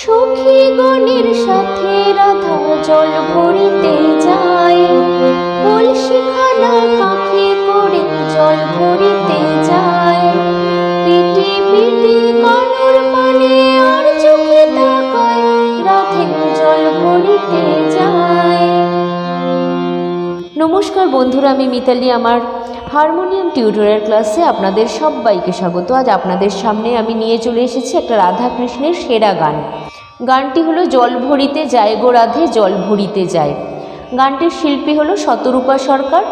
সখী গণের সাথে রাধা জল ভরিতে যায়। কলসিখানা কাঁখে করে জল ভরিতে যায়। পিটি পিটি কানুর পানে আর চোখে তাকায়, রাধে জল ভরিতে যায়। নমস্কার বন্ধুরা, আমি মিতালি। আমার হারমোনিয়াম টিউটোরিয়াল ক্লাসে আপনাদের সবাইকে স্বাগত। আজ আপনাদের সামনে আমি নিয়ে চলে এসেছি একটা রাধা কৃষ্ণের সেরা গান। গানটি হলো, জল ভরিতে যায় গো রাধে, জল ভরিতে যায়। গানটির শিল্পী হলো শতরূপা সরকার।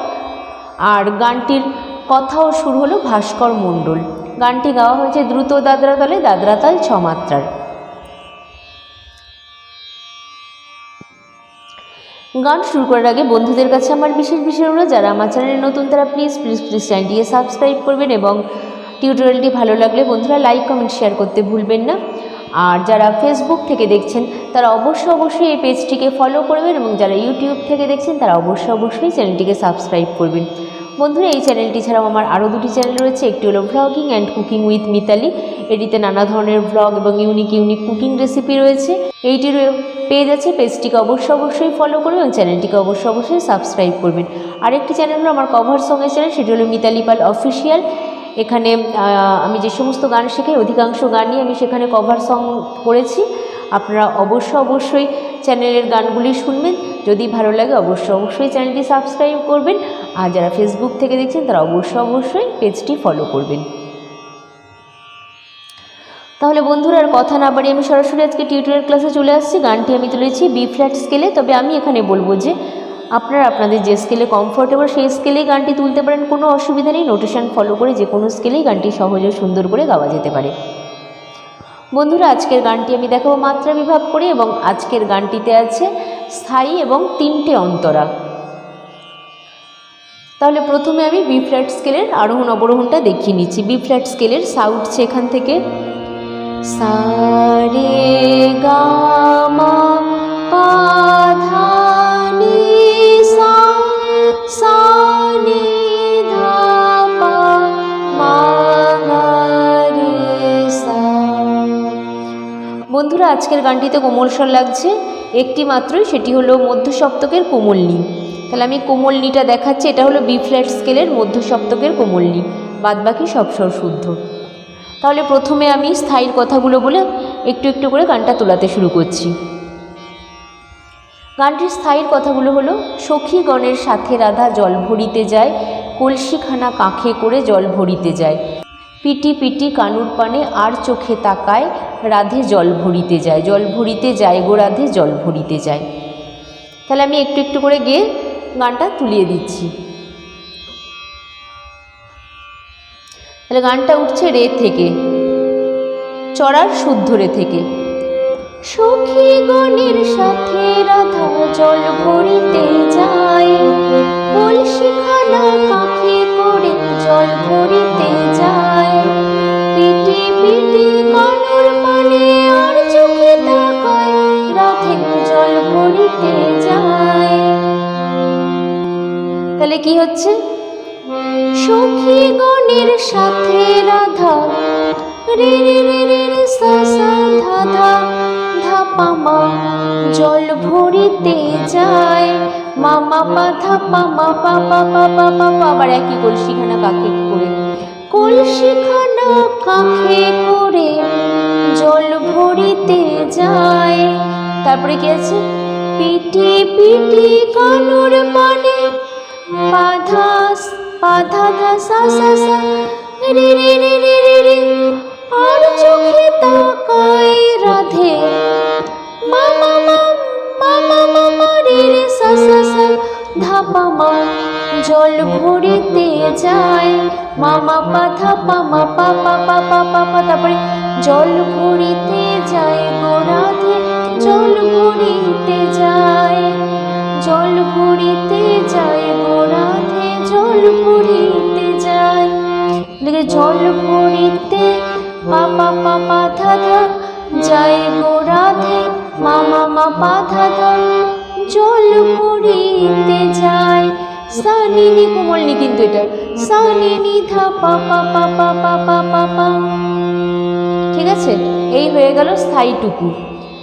আর গানটির কথা ও সুর হলো ভাস্কর মণ্ডল। গানটি গাওয়া হয়েছে দ্রুত দাদরা তালে দাদরা তাল ছমাত্রার। গান শুরু করার আগে বন্ধুদের কাছে আমার বিশেষ বিশেষ অনুরোধ, যারা আমার চ্যানেলে নতুন তারা প্লিজ প্লিজ প্লিজ চ্যানেলটিকে সাবস্ক্রাইব করবেন এবং টিউটোরিয়ালটি ভালো লাগলে বন্ধুরা লাইক কমেন্ট শেয়ার করতে ভুলবেন না। আর যারা ফেসবুক থেকে দেখছেন, তারা অবশ্যই অবশ্যই এই পেজটিকে ফলো করবেন এবং যারা ইউটিউব থেকে দেখছেন, তারা অবশ্যই অবশ্যই চ্যানেলটিকে সাবস্ক্রাইব করবেন। বন্ধুরা, এই চ্যানেলটি ছাড়াও আমার আরও দুটি চ্যানেল রয়েছে। একটি হলো vlogging and cooking with Mitali এটিতে নানা ধরনের ভ্লগ এবং ইউনিক ইউনিক কুকিং রেসিপি রয়েছে। এইটির পেজ আছে পেজটিকে অবশ্যই অবশ্যই ফলো করবেন এবং চ্যানেলটিকে অবশ্যই অবশ্যই সাবস্ক্রাইব করবেন। আরেকটি চ্যানেল হলো আমার কভার সঙ্গের চ্যানেল সেটি হলো মিতালি পাল অফিসিয়াল এখানে আমি যে সমস্ত গান শেখাই, অধিকাংশ গানই আমি সেখানে কভার সং করেছি। আপনারা অবশ্যই অবশ্যই চ্যানেলের গানগুলি শুনবেন। যদি ভালো লাগে অবশ্যই অবশ্যই চ্যানেলটি সাবস্ক্রাইব করবেন। আর যারা ফেসবুক থেকে দেখছেন, তারা অবশ্যই অবশ্যই পেজটি ফলো করবেন। তাহলে বন্ধুরা, আর কথা না বাড়িয়ে আমি সরাসরি আজকে টিউটোরিয়াল ক্লাসে চলে আসছি। গানটি আমি তুলেছি বি ফ্ল্যাট স্কেলে তবে আমি এখানে বলব যে, আপনারা আপনাদের যে স্কেলে কমফোর্টেবল সেই স্কেলেই গানটি তুলতে পারেন। কোনো অসুবিধা নেই। নোটেশন ফলো করে যে কোনো স্কেলেই গানটি সহজে সুন্দর করে গাওয়া যেতে পারে। বন্ধুরা, আজকের গানটি আমি দেখাবো মাত্রা বিভাগ করে এবং আজকের গানটিতে আছে স্থায়ী এবং তিনটে অন্তরা। তাহলে প্রথমে আমি বি ফ্ল্যাট স্কেলের আরোহণ অবরোহণটা দেখিয়ে নিচ্ছি। বি ফ্ল্যাট স্কেলের সা উঠছে এখান থেকে। সারে গামা সা সা বন্ধুরা, আজকের গানটিতে কোমল স্বর লাগছে। একটি মাত্রই, সেটি হলো মধ্য সপ্তকের কোমলনি তাহলে আমি কোমলনিটা দেখাচ্ছি, এটা হলো বি ফ্ল্যাট স্কেলের মধ্য সপ্তকের কোমলনি বাদ বাকি সব স্বর শুদ্ধ। তাহলে প্রথমে আমি স্থায়ীর কথাগুলো বলে একটু একটু করে গানটা তোলাতে শুরু করছি। গানটির স্থায়ীর কথাগুলো হলো, সখী গণের সাথে রাধা জল ভরিতে যায়, কলসিখানা কাঁখে করে জল ভরিতে যায়। পিটি পিটি কানুর পানে আর চোখে তাকায় রাধে জল ভরিতে যায়, জল ভরিতে যায় গো রাধে, জল ভরিতে যায়। তাহলে আমি একটু একটু করে গিয়ে গানটা তুলিয়ে দিচ্ছি। তাহলে গানটা উঠছে রে থেকে, চড়ার শুদ্ধ রে থেকে। সখী গণের সাথে রাধা জল ভরিতে যায় করে জল ভরিতে যায়। পিটি পিটি আর চোখে রাধে জল ভরিতে যায় তাহলে কি হচ্ছে? সখী গণের সাথে রাধা, রে রে রে রে রে, সা সা, ধা ধা মা, জল ভরিতে যায়। মামা পা, ধা, পা, মা, পা পা পা পা পা পা, আবার একই কলসিখানা কাকে করে। কলসিখানা কাকে করে জল ভরিতে যায়। তারপরে কি আছে? পিটি পিটি কানুর পানে পাধা পাধা ধা সা সা সা, রে রে রে রে রে রে আর চোখে তাকায় রাধে। মামা মা মামা মামা রে রে, সা সা সা মা, জল ভরিতে যায়। মামা পা ধাপা মা পা পা পা পা পা পা, তারপরে জল ভরিতে যায় গোড়াতে জল ভরিতে যায়। জল ভরিতে যায় গোড়াতে জল ভরিতে যায়। দেখে জল ভরিতে পাপা পাপা ধাধা যায় গোড়াতে মামা মাপা ধাধা জল ভরিতে যায়। সানি নি, কোমল নি কিন্তু এটা সানি নি ধা পা পা পা পা পা আছে? এই হয়ে গেল স্থায়ীটুকু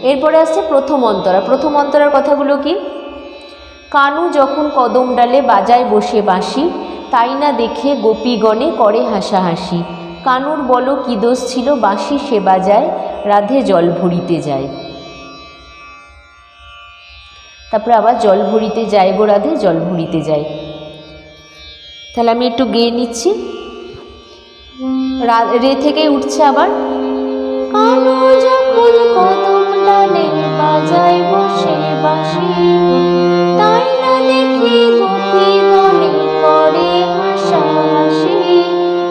এরপরে আসছে প্রথম অন্তরা। প্রথম অন্তরার কথাগুলো কি? কানু যখন কদম ডালে বাজায় বসে বাঁশি, তাই না দেখে গোপীগণে করে হাসাহাসি। কানুর বলো কি দোষ ছিল? বাঁশি সে বাজায়, রাধে জল ভরিতে যায়। তারপরে আবার জল ভরিতে যায় গো রাধে, জল ভরিতে যায়। তাহলে আমি একটু গেয়ে নিচ্ছি। রে থেকে উঠছে আবার। কানু যখন কদম বাজায় বসে বাঁশি, তাই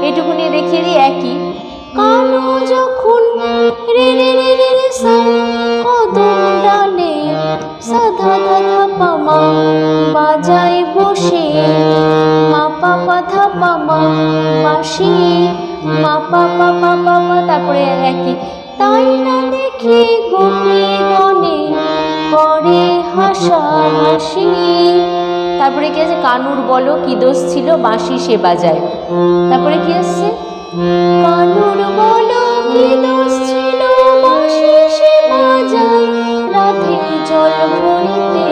এটুকুনি দেখিয়ে দিই একই। কানু যখন রে রে রে রে রে সা কদম ডালে সাধা ধাধা পামা বাজায় বসে মা পাপা ধা পামা বাসি মা পাপা পাপা পা তারপরে একই। তাই না দেখি গোপী মনে করে হাসাহাসি তারপরে কি আছে? কানুর বলো, কি দোষ ছিল? বাঁশি সে বাজায়। তারপরে কি আসছে? কানুর বলো, কি দোষ ছিল? বাঁশি সে বাজায়। রাধে জল ভরিতে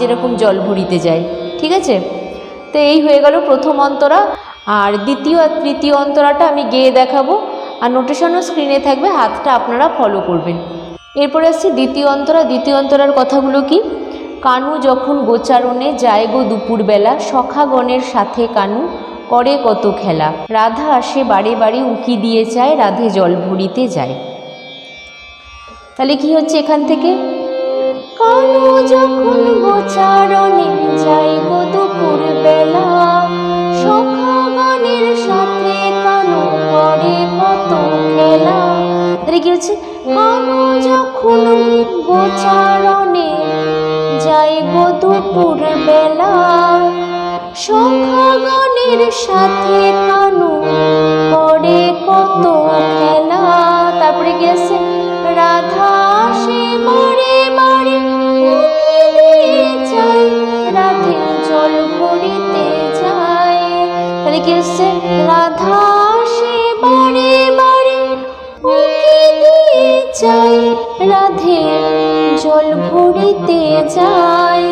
যেরকম জল ভরিতে যায়, ঠিক আছে? তো এই হয়ে গেল প্রথম অন্তরা। আর দ্বিতীয় আর তৃতীয় অন্তরাটা আমি গেয়ে দেখাবো। আর নোটেশনও স্ক্রিনে থাকবে, হাতটা আপনারা ফলো করবেন। এরপরে আসছি দ্বিতীয় অন্তরা। দ্বিতীয় অন্তরার কথাগুলো কি? কানু যখন গোচারণে যায় গো দুপুরবেলা, সখাগণের সাথে কানু করে কত খেলা। রাধা আসে বারে বারে উঁকি দিয়ে চায় রাধে জল ভরিতে যায়। তাহলে কি হচ্ছে এখান থেকে? কানু যখন গোচারণে যাই দুপুর বেলা সখাগণের সাথে কানু করে কত খেলা কি হচ্ছে যখন গোচারণে যাই দুপুর বেলা সখাগণের সাথে কানু করে কত খেলা তারপরে রাধা আসে মারে মারে তাহলে কি হচ্ছে আসে বারে বারে উকি দিয়ে যায় রাধে জল ভরিতে যায়।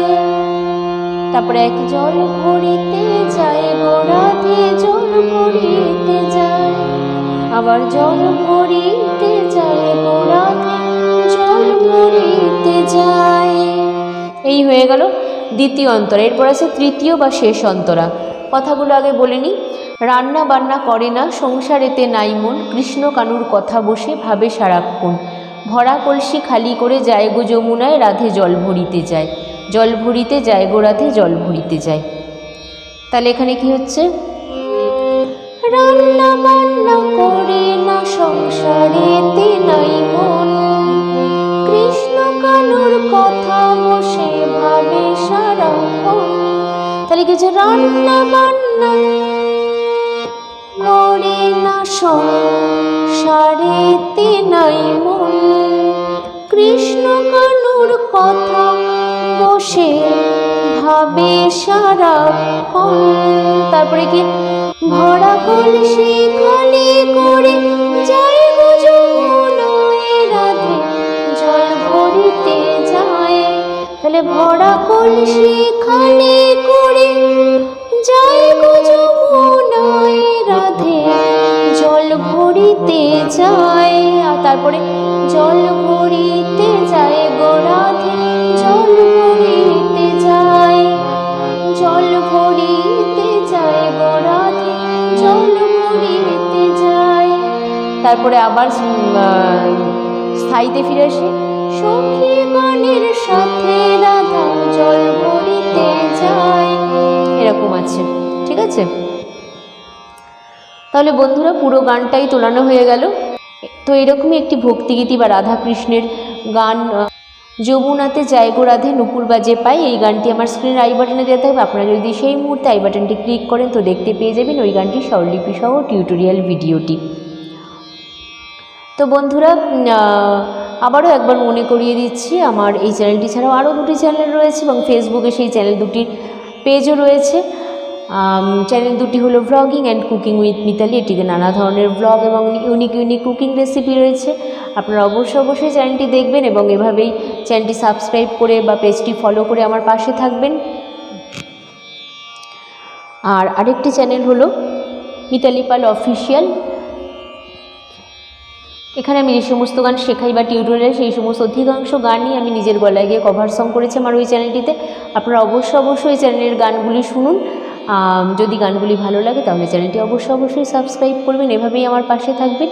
তারপরে এক জল ভরিতে যায়, গো রাধে জল ভরিতে যায়। আবার জল ভরিতে যায়, গো ভরিতে যায়। এই হয়ে গেল দ্বিতীয় অন্তরা। এরপর আছে তৃতীয় বা শেষ অন্তরা। কথাগুলো আগে বলে নিই। রান্না বান্না করে না, সংসারেতে নাই মন। কৃষ্ণ কানুর কথা বসে ভাবে সারাক্ষণ। ভরা কলসি খালি করে যায় গো যমুনায়, রাধে জল ভরিতে যায়। জল ভরিতে যায় গো রাধে, জল ভরিতে যায়। তাহলে এখানে কি হচ্ছে? রান্না বান্না করে না, সংসারেতে নাই মন। কথা বসে ভাবে সারাক্ষণ। তাহলে হচ্ছে রান্না বান্না করে না সংসারেতে নাই মন। কৃষ্ণ কানুর কথা বসে ভাবে সারাক্ষণ। তারপরে কি ভরা কলসি ভরা কলসি খালি করে যায় গো রাধে। জল ভরিতে যায়, আর তারপরে জল ভরিতে যায় গো তারপরে আবার স্থায়ীতে ফিরে আসে। এরকম আছে, ঠিক আছে? তাহলে বন্ধুরা, পুরো গানটাই তোলানো হয়ে গেল। তো এরকমই একটি ভক্তিগীতি বা রাধাকৃষ্ণের গান যমুনাতে যায় গো রাধে, নুপুর বাজে পাই। এই গানটি আমার স্ক্রিনের আই বাটনে দেওয়া থাকবে। আপনারা যদি সেই মুহূর্তে আই বাটনটি ক্লিক করেন, তো দেখতে পেয়ে যাবেন ওই গানটি স্বরলিপি সহ টিউটোরিয়াল ভিডিওটি তো বন্ধুরা আবারও একবার মনে করিয়ে দিচ্ছি, আমার এই চ্যানেলটি ছাড়াও আরও দুটি চ্যানেল রয়েছে এবং ফেসবুকে সেই চ্যানেল দুটির পেজও রয়েছে। চ্যানেল দুটি হলো vlogging and cooking with Mitali এটিতে নানা ধরনের ভ্লগ এবং ইউনিক ইউনিক কুকিং রেসিপি রয়েছে। আপনারা অবশ্যই অবশ্যই চ্যানেলটি দেখবেন এবং এভাবেই চ্যানেলটি সাবস্ক্রাইব করে বা পেজটি ফলো করে আমার পাশে থাকবেন। আর আরেকটি চ্যানেল হলো মিতালি পাল অফিসিয়াল এখানে আমি যে সমস্ত গান শেখাই বা টিউটোরিয়াল, সেই সমস্ত অধিকাংশ গানই আমি নিজের গলায় গিয়ে কভার সং করেছি আমার ওই চ্যানেলটিতে। আপনারা অবশ্যই অবশ্যই চ্যানেলের গানগুলি শুনুন। যদি গানগুলি ভালো লাগে তাহলে চ্যানেলটি অবশ্যই অবশ্যই সাবস্ক্রাইব করবেন, এভাবেই আমার পাশে থাকবেন।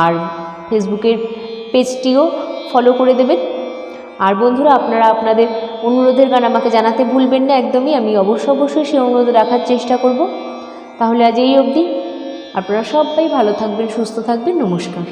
আর ফেসবুকের পেজটিও ফলো করে দেবেন। আর বন্ধুরা, আপনারা আপনাদের অনুরোধের গান আমাকে জানাতে ভুলবেন না, একদমই। আমি অবশ্যই অবশ্যই সেই অনুরোধ রাখার চেষ্টা করব। তাহলে আজ এই অবধি। আপনারা সবাই ভালো থাকবেন, সুস্থ থাকবেন। নমস্কার।